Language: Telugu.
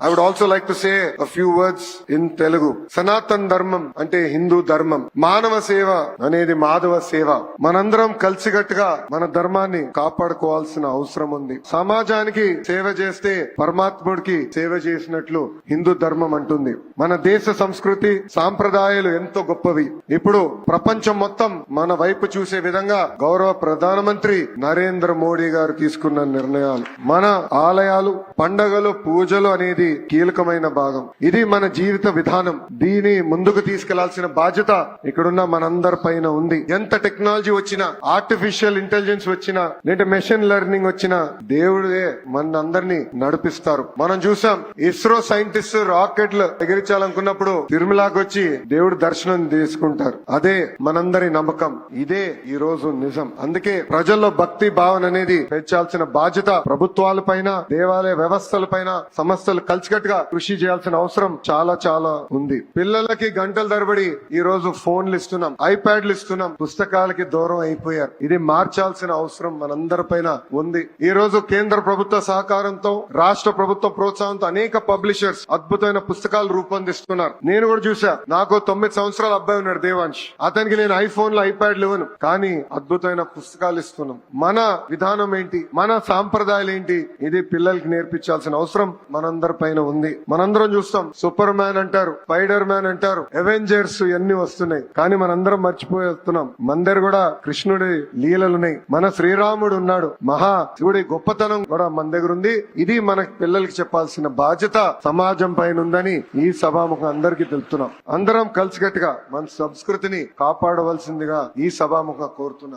I would also like to say a few words in Telugu Sanatan ధర్మం అంటే హిందూ ధర్మం మానవ సేవ అనేది మాధవ సేవ మనందరం కలిసికట్టుగా మన ధర్మాన్ని కాపాడుకోవాల్సిన అవసరం ఉంది సమాజానికి సేవ చేస్తే పరమాత్ముడికి సేవ చేసినట్లు హిందూ ధర్మం అంటుంది మన దేశ సంస్కృతి సాంప్రదాయాలు ఎంతో గొప్పవి ఇప్పుడు ప్రపంచం మొత్తం మన వైపు చూసే విధంగా గౌరవ ప్రధానమంత్రి నరేంద్ర మోడీ గారు తీసుకున్న నిర్ణయాలు మన ఆలయాలు పండగలు పూజలు అనేది కీలకమైన భాగం. ఇది మన జీవిత విధానం. దీని ముందుకు తీసుకెళ్ళాల్సిన బాధ్యత ఇక్కడున్న మనందరి పైన ఉంది. ఎంత టెక్నాలజీ వచ్చినా ఆర్టిఫిషియల్ ఇంటెలిజెన్స్ వచ్చినా లేదా మెషిన్ లెర్నింగ్ వచ్చినా దేవుడే మన అందరినీ నడిపిస్తారు. మనం చూసాం ఇస్రో సైంటిస్ట్ రాకెట్లు ఎగిరించాలనుకున్నప్పుడు తిరుమలాకి వచ్చి దేవుడు దర్శనం తీసుకుంటారు. అదే మనందరి నమ్మకం. ఇదే ఈ రోజు నిజం. అందుకే ప్రజల్లో భక్తి భావన అనేది పెంచాల్సిన బాధ్యత ప్రభుత్వాల పైన దేవాలయ వ్యవస్థల పైన సంస్థలు కలిసికట్టుగా కృషి చేయాల్సిన అవసరం చాలా చాలా ఉంది. పిల్లలకి గంటల తరబడి ఈ రోజు ఫోన్లు ఇస్తున్నాం ఐప్యాడ్లు ఇస్తున్నాం పుస్తకాలకి దూరం అయిపోయారు. ఇది మార్చాల్సిన అవసరం మనందరి పైన ఉంది. ఈ రోజు కేంద్ర ప్రభుత్వ సహకారంతో రాష్ట్ర ప్రభుత్వ ప్రోత్సాహంతో అనేక పబ్లిషర్స్ అద్భుతమైన పుస్తకాలు రూపొందిస్తున్నారు. నేను కూడా చూసా నాకు తొమ్మిది సంవత్సరాల అబ్బాయి ఉన్నాడు దేవాంశ్ అతనికి నేను ఐఫోన్లో ఐప్యాడ్లు ఇవ్వను కానీ అద్భుతమైన పుస్తకాలు ఇస్తున్నాం. మన విధానం ఏంటి? మన సాంప్రదాయాలు ఏంటి? ఇది పిల్లలకి నేర్పించాల్సిన అవసరం మనందరిపై పైన ఉంది. మనందరం చూస్తాం. సూపర్ మ్యాన్ అంటారు స్పైడర్ మ్యాన్ అంటారు అవెంజర్స్ ఇవన్నీ వస్తున్నాయి. కానీ మనందరం మర్చిపోతున్నాం మన కూడా కృష్ణుడి లీలలున్నాయి. మన శ్రీరాముడు ఉన్నాడు. మహా శివుడి గొప్పతనం కూడా మన దగ్గర ఉంది. ఇది మన పిల్లలకి చెప్పాల్సిన బాధ్యత సమాజం పైన ఉందని ఈ సభాముఖం అందరికీ తెలుపుతున్నాం. అందరం కలిసికట్టుగా మన సంస్కృతిని కాపాడవలసిందిగా ఈ సభాముఖం కోరుతున్నాం.